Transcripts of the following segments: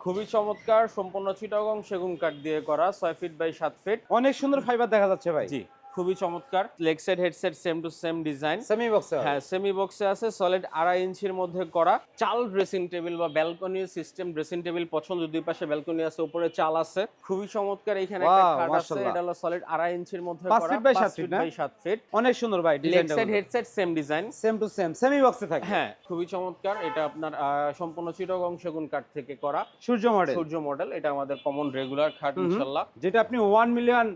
খুবই চমৎকার সম্পূর্ণ চিটাগং সেগুন কাঠ দিয়ে করা ছয় ফিট বাই সাত ফিট অনেক সুন্দর ফাইবার দেখা যাচ্ছে ভাই। জি। খুবই চমৎকার। Leg side headset same to same design semi box হ্যাঁ সেমি বক্সে আছে সলিড আড়াই ইঞ্চির মধ্যে করা। চাল ড্রেসিং টেবিল বা ব্যালকনি সিস্টেম ড্রেসিং টেবিল পছন্দ দুই পাশে ব্যালকনি আছে উপরে চাল আছে। খুবই চমৎকার এখানে একটা খাট আছে এটা হলো সলিড আড়াই ইঞ্চির মধ্যে করা feet by পাঁচ সাত feet feet না? by সাত ফিট অনেক সুন্দর ভাই leg side headset same design same to same semi বক্সে থাকে। হ্যাঁ খুবই চমৎকার এটা আপনার সম্পূর্ণ চিটাগং সেগুন কাঠ থেকে করা। সূর্য মডেল সূর্য মডেল এটা আমাদের কমন রেগুলার খাট হুম। যেটা আপনি ওয়ান মিলিয়ন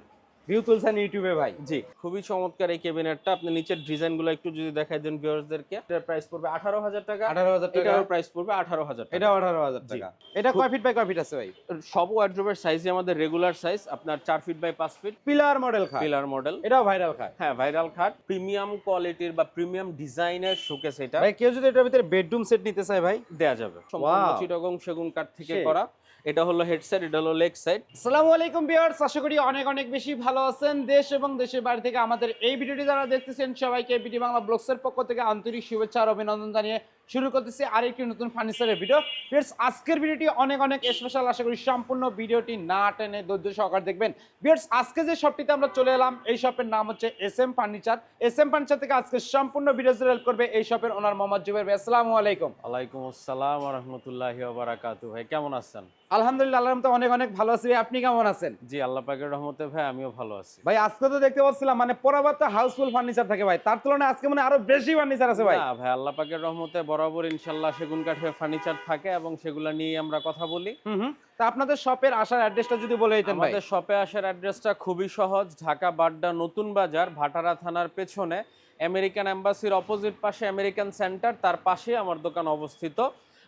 ভিউ তুলছেন ইউটিউবে ভাই। জি। খুবই চমৎকার এই ক্যাবিনেটটা আপনি নিচের ডিজাইনগুলো একটু যদি দেখাই দেন ভিউয়ার্সদেরকে। এটার প্রাইস পড়বে আঠারো হাজার টাকা। আঠারো হাজার টাকা। এটার প্রাইস পড়বে আঠারো হাজার এটা আঠারো হাজার টাকা। এটা কয় ফিট বাই কয় ফিট আছে ভাই? সব ওয়ার্ড্রোবের সাইজই আমাদের রেগুলার সাইজ আপনার চার ফিট বাই পাঁচ ফিট পিলার মডেল খাট। পিলার মডেল এটাও ভাইরাল খাট। হ্যাঁ ভাইরাল খাট। প্রিমিয়াম কোয়ালিটির বা প্রিমিয়াম ডিজাইনের শোকেস এটা। ভাই কেউ যদি এটার ভিতরে বেডরুম সেট নিতে চায় ভাই? দেয়া যাবে। সম্পূর্ণ. চিটাগং সেগুন কাঠ থেকে করা। এটা হলো হেডসেট এটা হলো লেগ সাইড আসসালামু আলাইকুম ভিউয়ার্স আশা করি অনেক অনেক বেশি ভালো আছেন দেশ এবং দেশের বাইরে থেকে আমাদের এই ভিডিওটি যারা দেখতেছেন সবাইকে বিডি বাংলা ব্লগসের পক্ষ থেকে আন্তরিক শুভেচ্ছা আর অভিনন্দন জানিয়ে শুরু করতেছি আরেকটি নতুন ফার্নিচারের ভিডিও ভিউয়ার্স আজকের ভিডিওটি অনেক অনেক স্পেশাল আশা করি সম্পূর্ণ ভিডিওটি না টেনে ধৈর্য সহকারে দেখবেন। ভিউয়ার্স আজকে যে শপটিতে আমরা চলে এলাম এই শপের নাম হচ্ছে S M furniture S M furniture থেকে আজকে সম্পূর্ণ ভিডিও হেল্প করবে এই শপের ওনার মোহাম্মদ জুবের ভাই। আসসালামু আলাইকুম। ওয়ালাইকুম আসসালাম রহমতুল্লাহি বারাকাতু ভাই কেমন আছেন? আলহামদুলিল্লাহ রহমতে অনেক অনেক ভালো আছি। ভাই। আপনি কেমন আছেন? জি আল্লাহ পাকের রহমতে ভাই আমিও ভালো আছি। ভাই আজকে তো দেখতে পাচ্ছিলাম মানে পরাবার তো হাউসফুল ফার্নিচার থাকে ভাই। তার তুলনায় আজকে মানে আরও বেশি ফার্নিচার আছে ভাই। না ভাই আল্লাহ পাকের রহমতে বরাবর ইনশাল্লাহ সেগুন কাঠের ফার্নিচার থাকে এবং সেগুলো নিয়ে আমরা কথা বলি। তা আপনাদের শপের আসার অ্যাড্রেসটা যদি বলে দিতেন ভাই। আমাদের শপে আসার অ্যাড্রেসটা খুবই সহজ। ঢাকা বাড্ডা নতুন বাজার ভাটারা থানার পেছনে। আমেরিকান এম্বাসির অপোজিট পাশে আমেরিকান সেন্টার তার পাশে আমার দোকান অবস্থিত।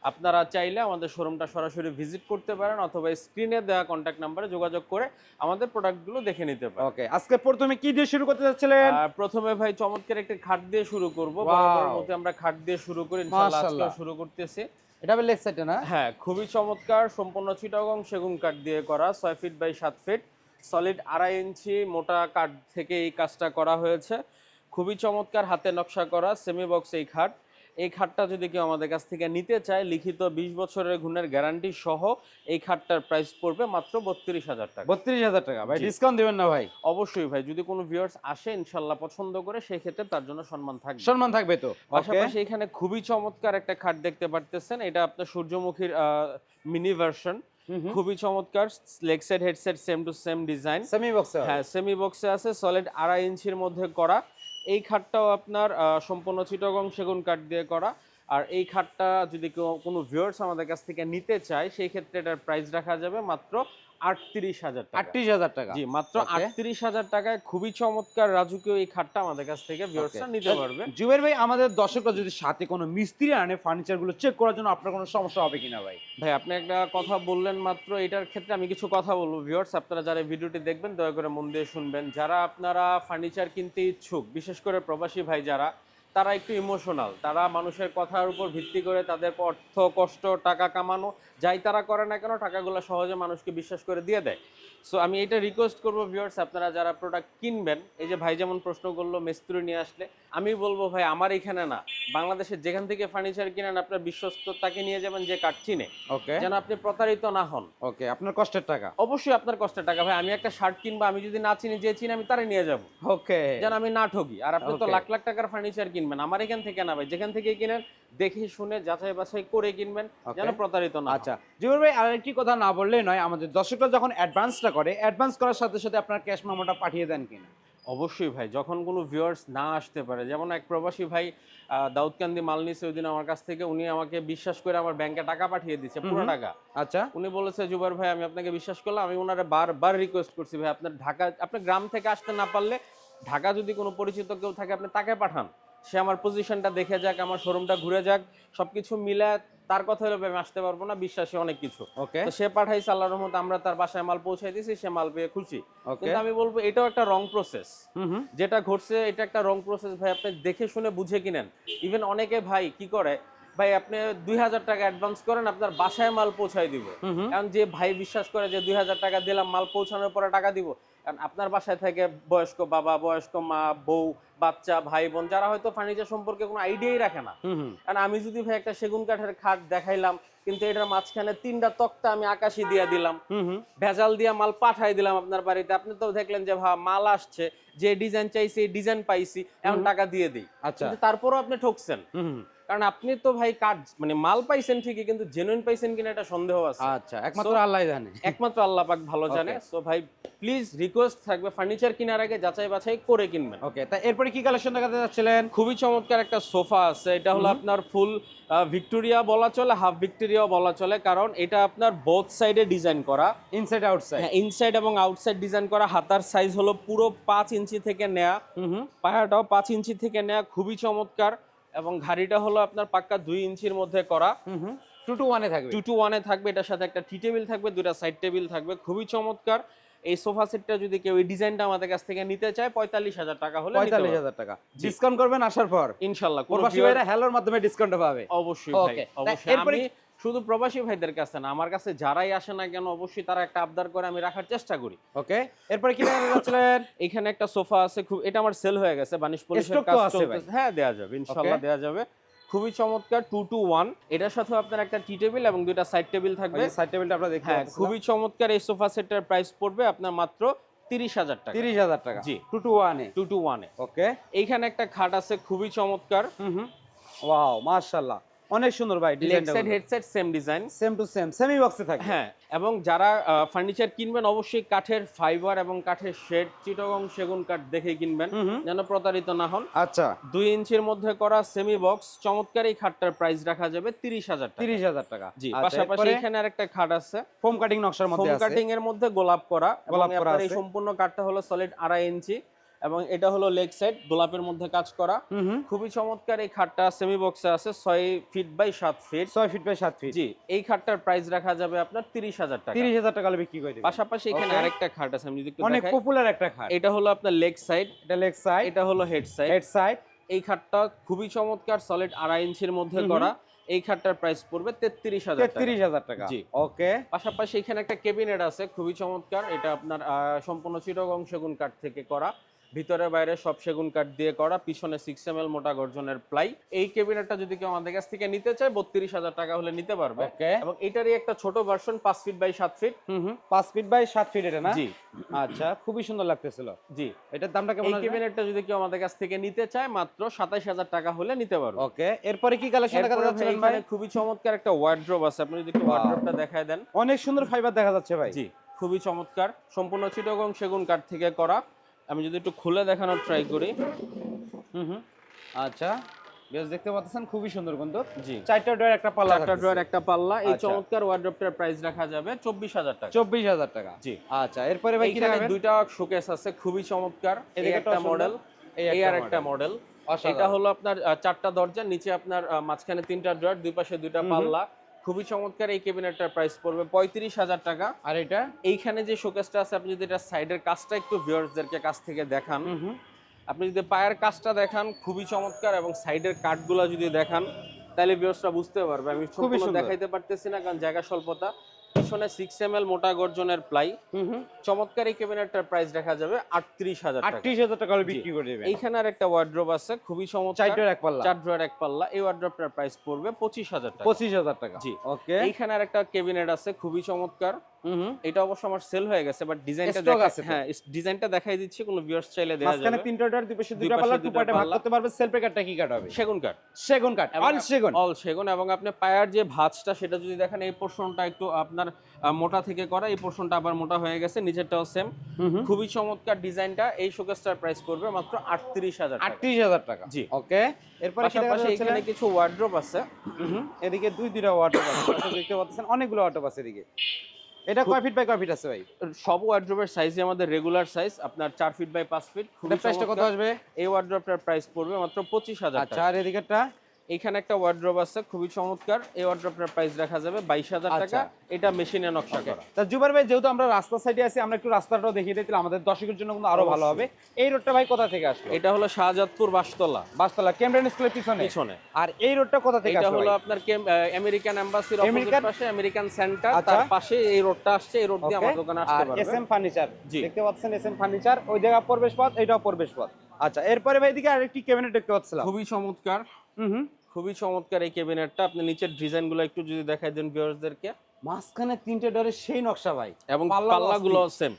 আপনারা চাইলে আমাদের শোরুমটা সরাসরি ভিজিট করতে পারেন অথবা স্ক্রিনে দেওয়া কন্ট্যাক্ট নাম্বারে যোগাযোগ করে আমাদের প্রোডাক্টগুলো দেখে নিতে পারেন। ওকে আজকে প্রথমে কি দিয়ে শুরু করতে যাচ্ছিলেন প্রথমে ভাই চমৎকার একটা খাট দিয়ে শুরু করব. বরাবরের মধ্যে আমরা খাট দিয়ে শুরু করি ইনশাআল্লাহ আজকে শুরু করতেছি। এটা লেগ সাইডে না? হ্যাঁ খুবই চমৎকার। সম্পূর্ণ চিটাগং সেগুন কাঠ দিয়ে করা ছয় ফিট বাই সাত ফিট সলিড আড়াই ইঞ্চি মোটা কাঠ থেকে এই কাজটা করা হয়েছে। খুবই চমৎকার হাতে নকশা করা সেমি বক্স এই খাট। এই খাটটা যদি কেউ আমাদের কাছ থেকে নিতে চায় লিখিত বিশ বছরের গুণের গ্যারান্টি সহ এই খাটটার প্রাইস পড়বে মাত্র বত্রিশ হাজার টাকা। বত্রিশ হাজার টাকা। ভাই ডিসকাউন্ট দিবেন না ভাই। অবশ্যই ভাই যদি কোনো ভিউয়ার্স আসে ইনশাল্লাহ পছন্দ করে সেই ক্ষেত্রে তার জন্য সম্মান থাকবে। সম্মান থাকবে তো। পাশাপাশি এখানে খুবই চমৎকার একটা খাট দেখতে পারতেছেন। এটা আপনার সূর্যমুখীর মিনি ভার্সন খুবই চমৎকার। Leg side headset same to same design semi box হ্যাঁ সেমি বক্সে আছে সলিড আড়াই ইঞ্চির মধ্যে করা। এই খাটটাও আপনার সম্পূর্ণ চিটগং সেগুন কাঠ দিয়ে করা। আর এই খাটটা যদি কেউ কোনো ভিউয়ার্স আমাদের কাছ থেকে নিতে চায় সেই ক্ষেত্রে এটার প্রাইস রাখা যাবে মাত্র আটত্রিশ হাজার টাকা। আটত্রিশ হাজার টাকা। জি মাত্র আটত্রিশ হাজার টাকায় খুবই চমৎকার রাজুকেও এই খাটটা আমাদের কাছ থেকে ভিউয়ার্সরা নিতে পারবে। জুবের ভাই আমাদের দর্শকরা যদি সাথে কোনো মিস্ত্রি আনে ফার্নিচারগুলো চেক করার জন্য আপনার কোনো সমস্যা হবে কিনা ভাই? ভাই আপনি একটা কথা বললেন মাত্র এটার ক্ষেত্রে আমি কিছু কথা বলব। ভিউয়ার্স আপনারা যারা এই ভিডিওটি দেখবেন দয়া করে মন দিয়ে শুনবেন। যারা আপনারা ফার্নিচার কিনতে ইচ্ছুক বিশেষ করে প্রবাসী ভাই যারা তারা একটু ইমোশনাল তারা মানুষের কথার উপর ভিত্তি করে তাদের অর্থ কষ্ট টাকা কামানো যাই তারা করে না কেন টাকাগুলো সহজে মানুষকে বিশ্বাস করে দিয়ে দেয়। সো আমি এটা রিকোয়েস্ট করব ভিউয়ার্স আপনারা যারা প্রোডাক্ট কিনবেন এই যে ভাই যেমন প্রশ্ন করল মিস্ত্রি নিয়ে আসলে আমি বলব ভাই আমার এখানে না বাংলাদেশের যেখান থেকে ফার্নিচার কিনেন আপনার বিশ্বস্ত তাকে নিয়ে যাবেন যে কাঠ চিনে ওকে যেন আপনি প্রতারিত না হন। ওকে আপনার কষ্টের টাকা? অবশ্যই আপনার কষ্টের টাকা। ভাই আমি একটা শার্ট কিনবো আমি যদি না চিনি যে চিনি আমি তারে নিয়ে যাব। ওকে যেন আমি না ঠকি আর আপনি তো লাখ লাখ টাকার ফার্নিচার কিনবেন। আমার এখান থেকে না ভাই যেখান থেকে কিনেন দেখে শুনে যাচাই বাছাই করে কিনবেন যেন প্রতারিত না আচ্ছা জুবের ভাই আরেকটি কথা না বললেই নয় আমাদের দর্শকরা যখন অ্যাডভান্সটা করে অ্যাডভান্স করার সাথে সাথে আপনার ক্যাশ মেমোটা পাঠিয়ে দেন কিনা? অবশ্যই ভাই যখন কোনো ভিউয়ার্স না আসতে পারে যেমন এক প্রবাসী ভাই দাউদকান্দি মাল নিছে ওই দিন আমার কাছ থেকে উনি আমাকে বিশ্বাস করে আমার ব্যাংকে টাকা পাঠিয়ে দিচ্ছে পুরো। টাকা। আচ্ছা। উনি বলেছে জুবার ভাই আমি আপনাকে বিশ্বাস করলাম আমি ওনারে বারবার রিকোয়েস্ট করছি ভাই আপনার ঢাকা আপনার গ্রাম থেকে আসতে না পারলে ঢাকা যদি কোনো পরিচিত কেউ থাকে আপনি তাকে পাঠান। সে আমার পজিশনটা দেখে যাক আমার শোরুমটা ঘুরে যাক সবকিছু মিলে তার কথা হলো আমি আসতে পারব না বিশ্বাসী অনেক কিছু। ওকে তো সে পাঠাইছে আল্লাহর রহমত আমরা তার বাসায় মাল পৌঁছাই দিয়েছি সে মাল পেয়ে খুশি। কিন্তু আমি বলব এটাও একটা রং প্রসেস যেটা ঘটছে এটা একটা রং প্রসেস ভাই আপনি দেখে শুনে বুঝে কিনেন। ইভেন অনেকে ভাই কি করে ভাই আপনি দুই হাজার টাকা অ্যাডভান্স করেন আপনার বাসায় মাল পৌঁছায় দিব। কারণ যে ভাই বিশ্বাস করে যে দুই হাজার টাকা দিলাম মাল পৌঁছানোর পরে টাকা দিব। কারণ আপনার বাসায় থেকে বয়স্ক বাবা বয়স্ক মা বউ বাচ্চা ভাই বোন যারা হয়তো ফার্নিচার সম্পর্কে কোনো আইডিয়াই রাখে না। কারণ আমি যদি ভাই একটা সেগুন কাঠের খাট দেখাইলাম কিন্তু এটার মাঝখানে তিনটা তক্তা আমি আকাশি দিয়ে দিলাম ভেজাল দিয়ে মাল পাঠাই দিলাম আপনার বাড়িতে আপনি তো দেখলেন যে ভা মাল আসছে যে ডিজাইন চাইছি ডিজাইন পাইছি এখন টাকা দিয়ে দিই। আচ্ছা। তারপরও আপনি ঠকছেন। কারণ আপনি তো ভাই কাজ মানে মাল পাইছেন ঠিকই কিন্তু জেনুইন পাইছেন কিনা এটা সন্দেহ আছে। আচ্ছা একমাত্র আল্লাহ জানে। একমাত্র আল্লাহ পাক ভালো জানে. সো ভাই প্লিজ রিকোয়েস্ট থাকবে ফার্নিচার কেনার আগে যাচাই বাছাই করে কিনবেন। ওকে তা এরপরে কি কালেকশন দেখাতে যাচ্ছিলেন? খুবই চমৎকার একটা সোফা আছে। এটা হলো আপনার ফুল ভিক্টোরিয়া বলা চলে হাফ ভিক্টোরিয়া বলা চলে কারণ এটা আপনার বোথ সাইডে ডিজাইন করা। ইনসাইড আউটসাইড হ্যাঁ ইনসাইড এবং আউটসাইড ডিজাইন করা। হাতার সাইজ হলো পুরো পাঁচ ইঞ্চি থেকে নেয়া। পায়াটাও পাঁচ ইঞ্চি থেকে নেয়া। খুবই চমৎকার। এবং ঘাড়িটা হলো আপনার পাক্কা দুই ইঞ্চির মধ্যে করা। টু টু ওয়ানে থাকবে। টু টু ওয়ানে থাকবে এটার সাথে একটা টি টেবিল থাকবে দুটা সাইড টেবিল থাকবে। খুবই চমৎকার। এই সোফা সেটটা যদি কেউ এই ডিজাইনটা আমাদের কাছ থেকে নিতে চায় পঁয়তাল্লিশ হাজার টাকা হলে পঁয়তাল্লিশ হাজার টাকা। ডিসকাউন্ট করবেন আসার পর। ইনশাল্লাহ প্রবাসী ভাইরা হ্যালোর মাধ্যমে ডিসকাউন্ট পাবে। অবশ্যই ভাই অবশ্যই। আমি শুধু প্রবাসী ভাইদের কাছে না আমার কাছে যারাই আসে না কেন অবশ্যই তারা একটা আবদার করে আমি রাখার চেষ্টা করি। ওকে? এরপরে কি এখানে একটা সোফা আছে খুব এটা আমার সেল হয়ে গেছে বানিশ পলিশের কাজ চলতেছে। হ্যাঁ দেয়া যাবে ইনশাআল্লাহ দেয়া যাবে। খুবই চমৎকার টু টু ওয়ান এটার সাথে আপনার একটা টি টেবিল এবং দুইটা সাইড টেবিল থাকবে। সাইড টেবিলটা আপনারা দেখতে হ্যাঁ খুবই চমৎকার এই সোফা সেটের প্রাইস পড়বে আপনার মাত্র তিরিশ হাজার টাকা। তিরিশ হাজার টাকা। জি। টু টু ওয়ানে টু টু ওয়ানে ওকে। এইখানে একটা খাট আছে খুবই চমৎকার। হুম হুম। ওয়াও মাশাআল্লাহ অনেক সুন্দর ভাই side headset same design same to same semi বক্সে থাকে হ্যাঁ এবং যারা ফার্নিচার কিনবেন অবশ্যই কাঠের ফাইবার এবং কাঠের শেড চিটগং সেগুন কাঠ দেখে কিনবেন যেন প্রতারিত না হন। আচ্ছা। দুই ইঞ্চির মধ্যে করা সেমি বক্স চমৎকার এই খাটটার প্রাইস রাখা যাবে তিরিশ হাজার তিরিশ হাজার টাকা। জি আচ্ছা, পাশাপাশি এখানে আরেকটা খাট আছে। ফোম কাটিং নকশার ফোম মধ্যে আছে। কাটিং এর মধ্যে গোলাপ করা গোলাপ করা এই সম্পূর্ণ কাঠটা হলো সলিড আড়াই ইঞ্চি। এবং এটা হলো লেগ সাইড গোলাপের মধ্যে কাজ করা। খুবই চমৎকার এই খাটটা সেমি বক্সে আছে ছয় ফিট বাই সাত ফিট ছয় ফিট বাই সাত ফিট জি এই খাটটার প্রাইস রাখা যাবে আপনার তিরিশ হাজার টাকা। তিরিশ হাজার টাকা বিক্রি করে পাশাপাশি এখানে আরেকটা খাট আছে আমি যদি অনেক পপুলার একটা খাট। এটা হলো আপনার লেগ সাইড এটা লেগ সাইড এটা হলো হেড সাইড হেড সাইড এই খাটটা খুবই চমৎকার সলিড আড়াই ইঞ্চির মধ্যে। করা। এই খাটটার প্রাইস পড়বে তেত্রিশ হাজার তেত্রিশ হাজার টাকা। জি। ওকে পাশাপাশি এখানে একটা কেবিনেট আছে খুবই চমৎকার। এটা আপনার সম্পূর্ণ চিরগং সেগুন কাঠ থেকে করা। ভিতরে বাইরে সব সেগুন কাঠ দিয়ে করা পিছনে সিক্স এম এল মোটা গর্জনের প্লাই এই কেবিনেটটা যদি কেউ আমাদের কাছ থেকে নিতে চায় বত্রিশ হাজার টাকা হলে নিতে পারবে। এবং এটারই একটা ছোট ভার্সন পাঁচ ফিট বাই সাত ফিট পাঁচ ফিট বাই সাত ফিট এটা না? জি। আচ্ছা খুবই সুন্দর লাগতেছিল। জি। এটার দামটা কেমন এই কেবিনেটটা যদি কেউ আমাদের কাছ থেকে নিতে চায় মাত্র সাতাইশ হাজার টাকা হলে নিতে পারবে। ওকে এরপরে কি কালেকশন দেখা যাচ্ছে ভাই? খুবই চমৎকার একটা ওয়ার্ড্রোব আছে। আপনি যদি একটু. ওয়ার্ড্রোবটা দেখায় দেন। অনেক সুন্দর ফাইবার দেখা যাচ্ছে ভাই। জি খুবই চমৎকার। সম্পূর্ণ চিটগং সেগুন কাঠ থেকে করা। আমি যদি একটু খুলে দেখানোর ট্রাই করি। হুম হুম। আচ্ছা। বেশ দেখতে পাচ্ছেন খুবই সুন্দর কিন্তু জি। চারটা ডোর একটা পাল্লা চারটা ড্রয়ার একটা পাল্লা। এই আচ্ছা। চমৎকার ওয়ার্ড্রোবটার প্রাইস রাখা যাবে চব্বিশ হাজার টাকা। চব্বিশ হাজার টাকা। জি। আচ্ছা এরপরে ভাই কি দুইটা শোকেস আছে খুবই চমৎকার। এই একটা মডেল এই আর একটা মডেল। এটা হলো আপনার চারটা দরজা নিচে আপনার মাঝখানে তিনটা ড্রয়ার দুই পাশে দুইটা। পাল্লা। খুবই চমৎকার এই ক্যাবিনেটটার প্রাইস পড়বে পঁয়ত্রিশ হাজার টাকা। আর এটা? এইখানে যে শোকেসটা আছে আপনি যদি এটা সাইডের কাজটা একটু ভিউয়ার্সদেরকে কাছ থেকে দেখান আপনি যদি পায়ের কাজটা দেখান খুবই চমৎকার এবং সাইডের কাঠগুলা যদি দেখান তাহলে ভিউয়ার্সরা বুঝতে পারবে। আমি খুবই দেখাইতে পারতেছি না কারণ জায়গা স্বল্পতা। পিছনে সিক্স এম এল মোটা গর্জনের প্লাই চমৎকার এই ক্যাবিনেটটার প্রাইস দেখা যাবে আটত্রিশ হাজার আটত্রিশ হাজার টাকা বিক্রি করে দেবে এইখানে আর একটা ওয়ার্ড্রোব আছে খুবই চমৎকার। চার এক পাল্লা। চার ড্রয়ার এক পাল্লা। এই ওয়ার্ড্রোবটার প্রাইস পড়বে পঁচিশ হাজার টাকা। পঁচিশ হাজার টাকা। জি। ওকে এইখানে আর একটা ক্যাবিনেট আছে খুবই চমৎকার। এটা অবশ্য আমার সেল হয়ে গেছে বাট ডিজাইনটা আছে। হ্যাঁ ডিজাইনটা দেখাই দিচ্ছি কোনো ভিউয়ার্স চাইলে দেওয়া মাঝখানে তিনটা ডোর দুই পাশে পাশে পাল্লা টু ভাগ করতে পারবে সেলফ কাটটা কি কাট হবে? সেগুন কাঠ সেগুন কাট অল সেগুন। অল সেগুন এবং আপনি পায়ার যে ভাঁজটা সেটা যদি দেখেন এই পোর্শনটা একটু আপনার মোটা থেকে করা এই পোর্শনটা আবার মোটা হয়ে গেছে নিচেরটাও সেম খুবই চমৎকার ডিজাইনটা এই শোকেসটার প্রাইস পড়বে মাত্র আটত্রিশ হাজার টাকা। আটত্রিশ হাজার টাকা। জি। ওকে এরপরে পাশাপাশি এখানে কিছু ওয়ার্ড্রোব আছে। এদিকে দুই দুইটা ওয়াটার আছে দেখতে পাচ্ছেন অনেকগুলো ওয়াটার আছে এদিকে। এটা কয় ফিট বাই কয় ফিট আছে ভাই? সব ওয়ার্ড্রোবের সাইজই আমাদের রেগুলার সাইজ আপনার চার ফিট বাই পাঁচ ফিট এটা প্রাইসটা কত আসবে? এই ওয়ার্ড্রোবটার প্রাইস পড়বে মাত্র পঁচিশ হাজার আচ্ছা টাকা। আর এদিকেরটা? এখানে একটা ওয়ার্ড্রোব আছে খুবই চমৎকার। এই ওয়ার্ড্রোবটার প্রাইস রাখা যাবে বাইশ হাজার টাকা। আচ্ছা। এটা মেশিনে নকশা করা। তা জুবার ভাই যেহেতু আমরা রাস্তা সাইডে আছি আমরা একটু রাস্তাটাও দেখিয়ে দিই আমাদের দর্শকের জন্য কিন্তু আরও ভালো হবে। এই রোডটা ভাই কোথা থেকে আসলো? এটা হলো শাহজাদপুর বাসতলা। বাসতলা ক্যামব্রেন স্কুলের পিছনে? পিছনে। আর এই রোডটা কোথা থেকে এটা হলো আপনার আমেরিকান এম্বাসির অপোজিট পাশে আমেরিকান সেন্টার আচ্ছা। তার পাশে এই রোডটা আসছে এই রোড দিয়ে? আমার দোকানে আসতে পারবে। S M furniture. দেখতে পাচ্ছেন এস এম ফার্নিচার ওই জায়গা প্রবেশ পথ এটাও প্রবেশ পথ আচ্ছা এরপরে ভাই এদিকে আরেকটি ক্যাবিনেট দেখতে পাচ্ছিলাম। খুবই চমৎকার। খুবই চমৎকার এই ক্যাবিনেটটা। আপনি নিচের ডিজাইনগুলো একটু যদি দেখাই দেন ভিউয়ার্সদেরকে। মাঝখানে তিনটে ডরে সেই নকশা ভাই। এবং পাল্লাগুলো সেম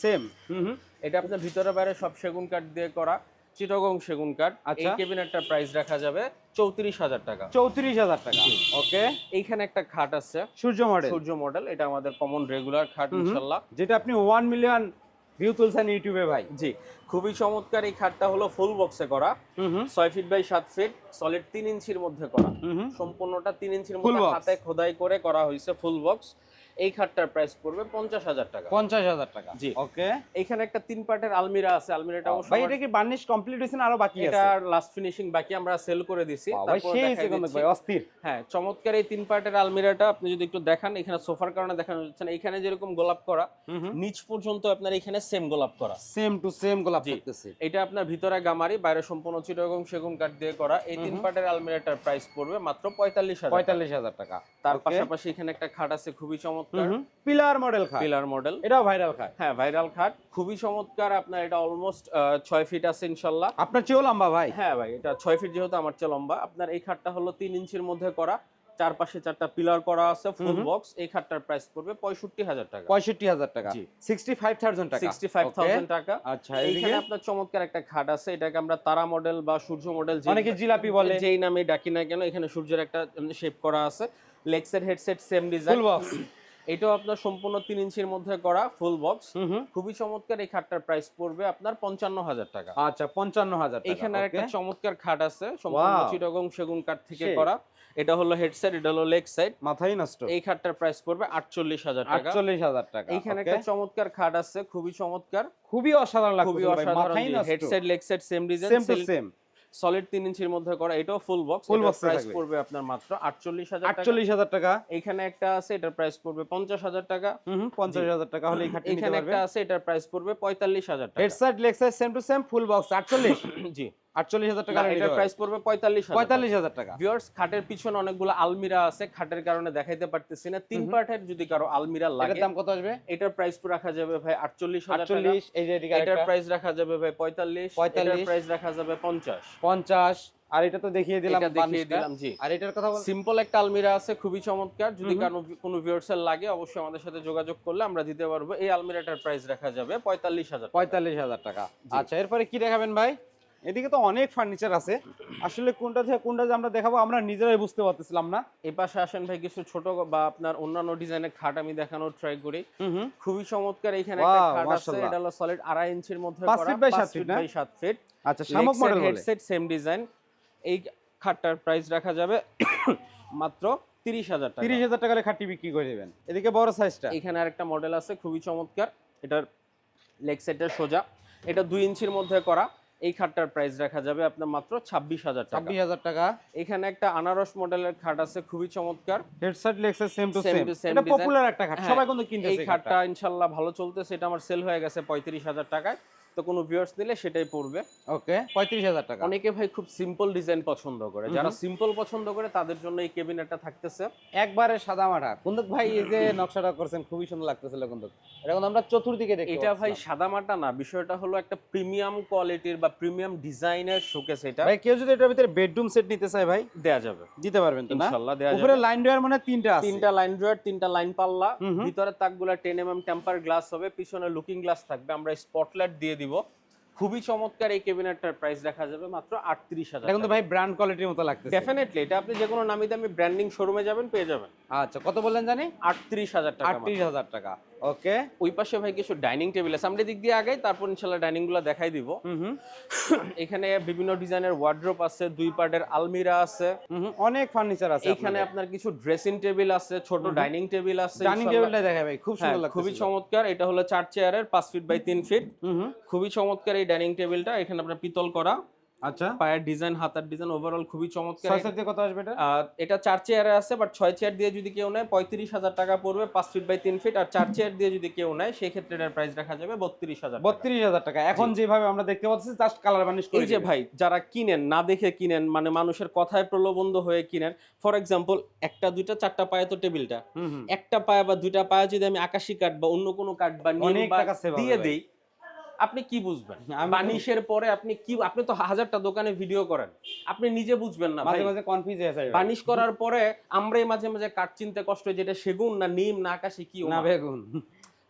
সেম হুম এটা আপনার ভিতরে বাইরে সব সেগুন কাঠ দিয়ে করা। চিটগং সেগুন কাঠ। এই আচ্ছা। ক্যাবিনেটটার প্রাইস রাখা যাবে চৌত্রিশ হাজার টাকা। চৌত্রিশ হাজার টাকা। ওকে এইখানে একটা খাট আছে। সূর্য মডেল সূর্য মডেল এটা আমাদের কমন রেগুলার খাট। ইনশাল্লাহ। যেটা আপনি ওয়ান মিলিয়ন ভিউ তুলছেন ইউটিউবে ভাই? জি। খুবই চমৎকার এই খাটটা হলো ফুল বক্সে করা। ছয় ফিট বাই সাত ফিট সলিড তিন ইঞ্চির মধ্যে করা। সম্পূর্ণটা তিন ইঞ্চির মধ্যে। হাতে খোদাই করে করা হয়েছে ফুল বক্স এই খাটটার প্রাইস পড়বে পঞ্চাশ হাজার টাকা। পঞ্চাশ হাজার টাকা। জি। ওকে। এখানে একটা তিন পার্টের আলমিরা আছে আলমিরাটা ভাই এটা কি বার্নিশ কমপ্লিট হয়েছে আরও বাকি এটা লাস্ট ফিনিশিং বাকি আমরা সেল করে দিছি। ভাই অস্থির। হ্যাঁ চমৎকার এই তিন পার্টের আলমিরাটা আপনি যদি একটু দেখান এখানে সোফার কারণে দেখানো যাচ্ছে না। এখানে যেরকম গোলাপ করা নিচ পর্যন্ত আপনার এখানে সেম গোলাপ করা। সেম টু সেম গোলাপ। করতেছে এটা আপনার ভিতরে গামারি বাইরে সম্পূর্ণ চিটাগং সেগুন কাঠ দিয়ে করা। এই তিন পার্টের আলমিরাটার প্রাইস পড়বে মাত্র পঁয়তাল্লিশ হাজার পঁয়তাল্লিশ হাজার টাকা। তার পাশাপাশি এখানে একটা খাট আছে খুবই চমৎকার। পিলার মডেল খাট। পিলার মডেল এটাও ভাইরাল খাট। হ্যাঁ ভাইরাল খাট। খুবই চমৎকার। আপনার এটা অলমোস্ট ছয় ফিট আছে ইনশাল্লাহ। আপনার চেয়েও লম্বা ভাই। হ্যাঁ ভাই এটা ছয় ফিট যেহেতু আমার চেয়ে লম্বা। আপনার এই খাটটা হলো তিন ইঞ্চির মধ্যে করা। চারপাশে চারটা পিলার করা আছে ফুল বক্স এই খাটটার প্রাইস পড়বে পঁয়ষট্টি হাজার টাকা। পঁয়ষট্টি হাজার টাকা। সিক্সটি ফাইভ থাউজেন্ড টাকা। সিক্সটি ফাইভ থাউজেন্ড টাকা। আচ্ছা এইখানে আপনার চমৎকার একটা খাট আছে। এটাকে আমরা তারা মডেল বা সূর্য মডেল অনেকে জিলাপি বলে। যেই নামে ডাকি না কেন এখানে সূর্যের একটা শেপ করা আছে। লেগসের headset same design full box এটাও আপনার সম্পূর্ণ তিন ইঞ্চির মধ্যে করা ফুল বক্স খুবই চমৎকার এই খাটটার প্রাইস পড়বে আপনার পঞ্চান্ন হাজার টাকা। আচ্ছা পঞ্চান্ন হাজার এখানে একটা চমৎকার খাট আছে সম্পূর্ণ. চিটাগং সেগুন কাঠ থেকে করা। এটা হলো হেড সাইড এটা হলো লেগ সাইড মাথাই নষ্ট এই খাটটার প্রাইস পড়বে আটচল্লিশ হাজার টাকা। আটচল্লিশ হাজার টাকা এখানে একটা চমৎকার খাট আছে খুবই চমৎকার। খুবই অসাধারণ খুবই লাগছে ভাই অসাধারণ head side leg side same design same same solid তিন ইঞ্চির মধ্যে করা এটাও full box full box price পড়বে আপনার মাত্র আটচল্লিশ হাজার টাকা। আটচল্লিশ হাজার টাকা। এখানে একটা আছে এটার প্রাইস পড়বে পঞ্চাশ হাজার টাকা। হুম হুম, পঞ্চাশ হাজার টাকা হলে এই খাটটি নিতে এখানে একটা আছে এটার প্রাইস পড়বে পঁয়তাল্লিশ হাজার টাকা। Head side leg side same to same full box আটচল্লিশ। জি। আটচল্লিশ হাজার টাকা এটার প্রাইস পড়বে পঁয়তাল্লিশ হাজার পঁয়তাল্লিশ হাজার টাকা। ভিউয়ার্স খাটের পিছনে অনেকগুলো আলমিরা আছে খাটের কারণে দেখাইতে পারতেছি না। তিন পার্টের যদি কারও আলমিরা লাগে দাম কত আসবে? এটার প্রাইস রাখা যাবে ভাই আটচল্লিশ আটচল্লিশ এই যে এটার প্রাইস রাখা যাবে ভাই পঁয়তাল্লিশ 45 প্রাইস রাখা যাবে পঞ্চাশ। পঞ্চাশ আর এটা তো দেখিয়ে দিলাম দেখিয়ে দিলাম জি। আর এটার কথা সিম্পল একটা আলমিরা আছে খুবই চমৎকার। যদি কোনো ভিউয়ার্সের লাগে অবশ্যই আমাদের সাথে যোগাযোগ করলে আমরা দিতে পারব। এই আলমিরাটার প্রাইস রাখা যাবে পঁয়তাল্লিশ হাজার পঁয়তাল্লিশ হাজার টাকা। আচ্ছা এরপরে কি দেখাবেন ভাই? এদিকে তো অনেক ফার্নিচার আছে। আসলে কোনটা থেকে কোনটা যে আমরা দেখাবো আমরা নিজেরাই বুঝতে পারতেছিলাম না। এই পাশে আসেন ভাই কিছু ছোট বা আপনার অন্যান্য ডিজাইনের খাট আমি দেখানোর ট্রাই করি। খুবই চমৎকার এখানে একটা খাট আছে এটা হলো সলিড আড়াই ইঞ্চির মধ্যে করা feet by পাঁচ সাত feet feet না? by সাত ফিট আচ্ছা শামুক মডেল হেডসেট সেম ডিজাইন এই খাটটার প্রাইস রাখা যাবে মাত্র তিরিশ হাজার টাকা। তিরিশ হাজার টাকার খাটটি বিক্রি করে দেবেন। এদিকে বড় সাইজটা এখানে আরেকটা মডেল আছে খুবই চমৎকার। এটার লেগ সেটের সোজা। এটা দুই ইঞ্চির মধ্যে করা। এই খাটটার প্রাইস রাখা যাবে আপনার মাত্র ছাব্বিশ হাজার টাকা। ছাব্বিশ হাজার টাকা। এখানে একটা আনারস মডেলের খাট আছে খুবই চমৎকার। হেডসেট সেম টু সেম এটা পপুলার একটা খাট হ্যাঁ, সবাই কিন্তু এই খাটটা ইনশাল্লাহ ভালো চলতেছে এটা আমার সেল হয়ে গেছে পঁয়ত্রিশ হাজার টাকায়। তো কোনো ভিউয়ার্স নিলে সেটাই পড়বে। ওকে পঁয়ত্রিশ হাজার টাকা। অনেকে ভাই খুব সিম্পল ডিজাইন পছন্দ করে। যারা সিম্পল পছন্দ করে তাদের জন্য এই কেবিনেটটা থাকতেছে। একবারে সাদা মাঠা। কুন্দক ভাই এই যে নকশাটা করছেন খুবই সুন্দর লাগতেছিল কুন্দক। এটা কিন্তু আমরা চতুর্দিকে দেখি এটা ভাই সাদা মাটা না বিষয়টা হলো একটা প্রিমিয়াম কোয়ালিটির বা প্রিমিয়াম ডিজাইনের শোকেস এটা। ভাই কেউ যদি এটার ভিতরে বেডরুম সেট নিতে চায় ভাই দেয়া যাবে। দিতে পারবেন তো না? ইনশাআল্লাহ দেয়া উপরে লাইন ডোয়ার মানে তিনটা আছে। তিনটা লাইন ড্রয়ার তিনটা লাইন পাল্লা। ভিতরে তাকগুলা ten M M temper glass হবে পিছনে লুকিং গ্লাস থাকবে। আমরা স্পটলাইট দিয়ে দিব। খুবই চমৎকার এই কেবিনেটটার প্রাইস দেখা যাবে মাত্র আটত্রিশ হাজার কিন্তু ভাই ব্র্যান্ড কোয়ালিটির মতো লাগছে ডেফিনেটলি এটা আপনি যে কোনো নামি দামি ব্র্যান্ডিং শোরুমে যাবেন পেয়ে যাবেন। আচ্ছা কত বললেন জানি? আটত্রিশ হাজার টাকা আটত্রিশ হাজার টাকা। ওকে। ওই পাশে ভাই কিছু ডাইনিং টেবিল আছে। আমরা দিক দিয়ে আগে তারপর ইনশাল্লাহ ডাইনিংগুলো দেখাই দিব। এখানে বিভিন্ন ডিজাইনের ওয়ার্ড্রোপ আছে দুই পার্টের আলমিরা আছে। অনেক ফার্নিচার আছে এখানে আপনার কিছু ড্রেসিং টেবিল আছে ছোট ডাইনিং টেবিল আছে ডাইনিং টেবিলটা দেখাই ভাই খুব হ্যাঁ, সুন্দর লাগছে খুবই চমৎকার। এটা হলো চার চেয়ারের পাঁচ ফিট বাই তিন ফিট খুবই চমৎকার এই ডাইনিং টেবিলটা। এখানে আপনার পিতল করা। আচ্ছা। পায়ের ডিজাইন হাতার ডিজাইন ওভারঅল খুবই চমৎকার। ছয় কত আসবে এটা? এটা চার চেয়ারে আছে বাট ছয় চেয়ার দিয়ে যদি কেউ নেয় পঁয়ত্রিশ হাজার টাকা পড়বে পাঁচ ফিট বাই তিন ফিট আর চার চেয়ার দিয়ে যদি কেউ নেয় সেই ক্ষেত্রে এটার প্রাইস রাখা যাবে বত্রিশ হাজার বত্রিশ হাজার টাকা। এখন যেভাবে আমরা দেখতে পাচ্ছি জাস্ট কালার বানিশ এই যে ভাই যারা কিনেন না দেখে কিনেন মানে মানুষের কথায় প্রলোভন হয়ে কিনেন ফর এক্সাম্পল একটা দুইটা চারটা পায়ে তো টেবিলটা। একটা পায়ে বা দুইটা পায়ে যদি আমি আকাশি কাঠ বা অন্য কোনো কাঠ বা দিয়ে। দেই আপনি কি বুঝবেন? বানিশের পরে আপনি কি আপনি তো হাজারটা দোকানে ভিডিও করেন। আপনি নিজে বুঝবেন না মাঝে মাঝে কনফিউজ হয়ে যায় বানিশ করার পরে আমরাই মাঝে মাঝে কাট চিনতে কষ্ট যেটা সেগুন না নিম না আকাশি কি না বেগুন।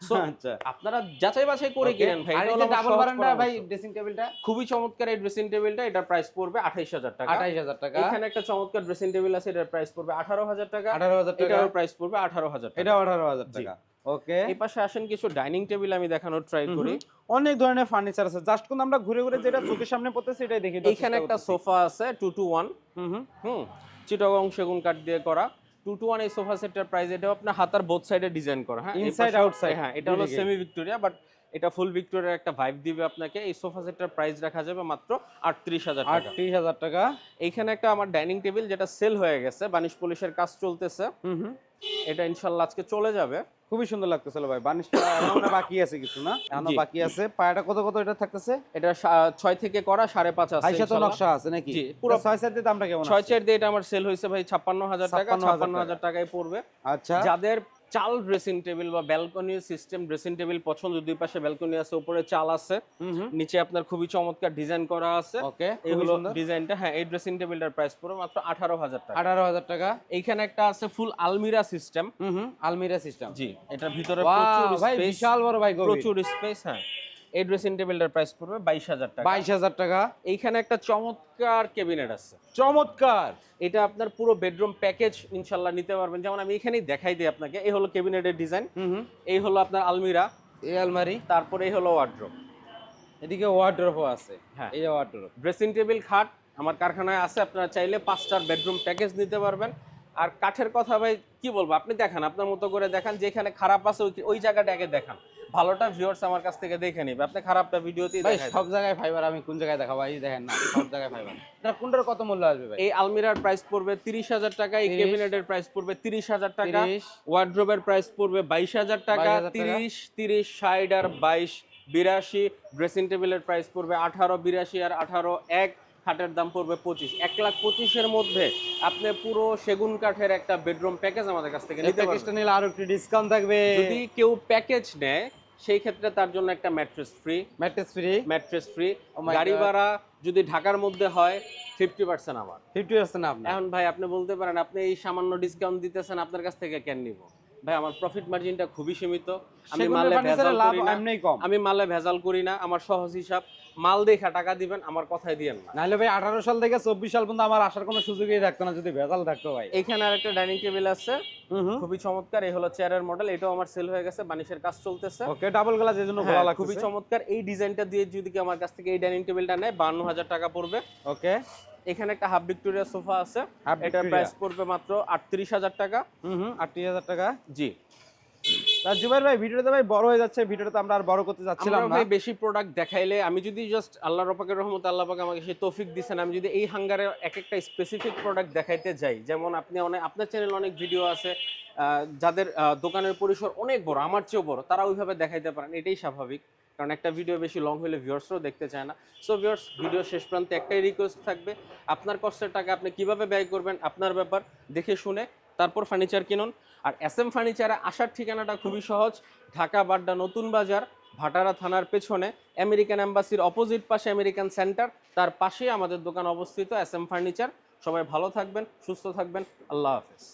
আপনারা যাচাই বাছাই করে কিনেন ভাই। এটা ডাবল বারান্দা ভাই ড্রেসিং টেবিলটা খুবই চমৎকার এই ড্রেসিং টেবিলটা এটার প্রাইস পড়বে আঠাইশ হাজার টাকা। আঠাইশ হাজার টাকা। এখানে একটা চমৎকার ড্রেসিং টেবিল আছে এটার প্রাইস পড়বে আঠারো হাজার টাকা। আঠারো হাজার টাকা। এটার প্রাইস পড়বে আঠারো হাজার টাকা। এটা আঠারো হাজার জি। টাকা ওকে এই পাশে আসেন কিছু ডাইনিং টেবিল আমি দেখানোর ট্রাই করি। অনেক ধরনের ফার্নিচার আছে। জাস্ট কোন আমরা ঘুরে ঘুরে যেটা চোখের সামনে পড়তেছে এটাই দেখি। এখানে একটা সোফা আছে টু টু ওয়ান হুম হুম। হুম। চিটাগং সেগুন কাঠ দিয়ে করা। টু টু ওয়ান এই সোফা সেটের প্রাইস এটাও আপনার হাতার বোথ সাইডে ডিজাইন করা হ্যাঁ? ইনসাইড আউটসাইড হ্যাঁ এটা হলো সেমি ভিক্টোরিয়া বাট এটা ফুল ভিক্টোরিয়ার একটা ভাইব দিবে আপনাকে। এই সোফা সেটের প্রাইস রাখা যাবে মাত্র আটত্রিশ হাজার আটত্রিশ হাজার টাকা। এইখানে একটা আমার ডাইনিং টেবিল যেটা সেল হয়ে গেছে বানিশ পুলিশের কাজ চলতেছে। হুম হুম। এটা ইনশাল্লাহ আজকে চলে যাবে। খুবই সুন্দর লাগতেছিল ভাই। বানিশটা বাকি আছে কিছু না? এখনও। বাকি আছে। পায়াটা কত কত এটা থাকতেছে? এটা ছয় থেকে করা সাড়ে পাঁচ আছে আইসা তো নকশা আছে নাকি? জি, পুরো ছয় চার দিয়ে দামটা কেমন ছয় চার দিয়ে এটা আমার সেল হয়েছে ভাই ছাপ্পান্ন হাজার টাকা 56,000 ছাপ্পান্ন হাজার টাকায় পড়বে। আচ্ছা। যাদের চাল ড্রেসিং টেবিল বা ব্যালকনি সিস্টেম ড্রেসিং টেবিল পছন্দ দুই পাশে ব্যালকনি আছে উপরে চাল আছে। নিচে আপনার খুবই চমৎকার ডিজাইন করা আছে। ওকে এই হলো ডিজাইনটা হ্যাঁ এই ড্রেসিং টেবিলটার প্রাইস পুরো মাত্র আঠারো হাজার টাকা। আঠারো হাজার টাকা। এইখানে একটা আছে ফুল আলমিরা সিস্টেম হুম আলমিরা সিস্টেম জি এটা ভিতরে প্রচুর ভাই স্পেস বিশাল বড় ভাই প্রচুর স্পেস হ্যাঁ। এই ড্রেসিং টেবিলটার প্রাইস পড়বে বাইশ হাজার টাকা। বাইশ হাজার টাকা। এইখানে একটা চমৎকার কেবিনেট আছে। চমৎকার। এটা আপনার পুরো বেডরুম প্যাকেজ ইনশাল্লাহ নিতে পারবেন। যেমন আমি এখানেই দেখাই দিই আপনাকে। এই হলো কেবিনেটের ডিজাইন এই হলো আপনার আলমিরা। এই আলমারি। তারপরে এই হলো ওয়ার্ড্রোব এদিকে ওয়ার্ড্রোপও আছে। হ্যাঁ। এই ওয়ার্ড্রোপ ড্রেসিং টেবিল খাট আমার কারখানায় আছে। আপনারা চাইলে পাঁচটার বেডরুম প্যাকেজ নিতে পারবেন। আর কাঠের কথা ভাই কি বলব? আপনি দেখান আপনার মতো করে দেখান। যেখানে খারাপ আছে ওই- ওই জায়গাটা আগে দেখান। ভালোটা ভিউয়ার্স আমার কাছ থেকে দেখে নিবে। আপনি খারাপটা ভিডিওতেই ভাই সব জায়গায় ফাইবার আমি কোন জায়গায় দেখাবো? এই দেখেন না সব জায়গায় ফাইবার এটা কোনটার কত মূল্য আসবে ভাই? এই আলমিরার প্রাইস পড়বে তিরিশ হাজার টাকা এই ক্যাবিনেটের প্রাইস পড়বে তিরিশ হাজার টাকা 30 ওয়ার্ড্রোবের প্রাইস পড়বে বাইশ হাজার টাকা 22,000 টাকা। তিরিশ তিরিশ ষাট আর বাইশ বিরাশি। ড্রেসিং টেবিলের প্রাইস পড়বে আঠারো বিরাশি আর আঠারো এক খাটের দাম পড়বে পঁচিশ। এক লাখ পঁচিশের মধ্যে আপনি পুরো সেগুন কাঠের একটা বেডরুম প্যাকেজ আমাদের কাছ থেকে নিতে পারবেন। নিলে আরও একটু ডিসকাউন্ট থাকবে। যদি কেউ প্যাকেজ নেয় সেই ক্ষেত্রে তার জন্য একটা mattress free mattress free mattress free গাড়ি ভাড়া যদি ঢাকার মধ্যে হয় ফিফটি পার্সেন্ট আমার ফিফটি পার্সেন্ট এখন ভাই আপনি বলতে পারেন আপনি এই সামান্য ডিসকাউন্ট দিতেছেন আপনার কাছ থেকে কেন নিব? ভাই আমার প্রফিট মার্জিনটা খুবই সীমিত। আমি মালে ভেজাল করি না। আমি মালে ভেজাল করি না আমার সহজ হিসাব। মাল দেখা টাকা দিবেন আমার কথাই দিয়েন না। নাহলে ভাই আঠারো সাল থেকে চব্বিশ সাল পর্যন্ত আমার আসার কোনো সুযোগই থাকতো না যদি ভেজাল থাকতো ভাই। এখানে আর একটা ডাইনিং টেবিল আছে খুবই চমৎকার এই হলো চেয়ারের মডেল এটাও আমার সেল হয়ে গেছে বানিশের কাজ চলতেছে। ওকে ডাবল গ্লাস এই জন্য ভালো হ্যাঁ, খুবই চমৎকার এই ডিজাইনটা দিয়ে যদি কেউ আমার কাছ থেকে এই ডাইনিং টেবিলটা নেয় বান্ন হাজার টাকা পড়বে। ওকে। এখানে একটা হাফ ভিক্টোরিয়া সোফা আছে। এটার প্রাইস পড়বে মাত্র আটত্রিশ হাজার টাকা। হুম হুম আটত্রিশ হাজার টাকা? জি। তা জুবাইর ভাই ভিডিওটা ভাই বড় হয়ে যাচ্ছে ভিডিওটা তো আমরা আর বড় করতে যাচ্ছিলাম না। ভাই বেশি প্রোডাক্ট দেখাইলে আমি যদি জাস্ট আল্লাহ রপাকের রহমত আল্লাহ পাক আমাকে সেই তৌফিক দিয়েছেন আমি যদি এই হাঙ্গারে এক একটা স্পেসিফিক প্রোডাক্ট দেখাইতে যাই যেমন আপনি অনেক আপনার চ্যানেলে অনেক ভিডিও আছে যাদের দোকানের পরিসর অনেক বড় আমার চেয়েও বড় তারা ওইভাবে দেখাইতে পারেন এটাই স্বাভাবিক। কারণ একটা ভিডিও বেশি লং হলে ভিউয়ার্সরাও দেখতে চায় না। সো ভিউয়ার্স ভিডিও শেষ প্রান্তে একটাই রিকোয়েস্ট থাকবে, আপনার কষ্টের টাকা আপনি কীভাবে ব্যয় করবেন আপনার ব্যাপার দেখে শুনে, তারপর ফার্নিচার কিনুন। আর এস এম ফার্নিচারে আসার ঠিকানাটা খুবই সহজ, ঢাকা বাড্ডা নতুন বাজার, ভাটারা থানার পেছনে আমেরিকান এম্বাসির অপোজিট পাশে আমেরিকান সেন্টার তার পাশে আমাদের দোকান অবস্থিত এস এম ফার্নিচার সবাই ভালো থাকবেন, সুস্থ থাকবেন, আল্লাহ হাফেজ।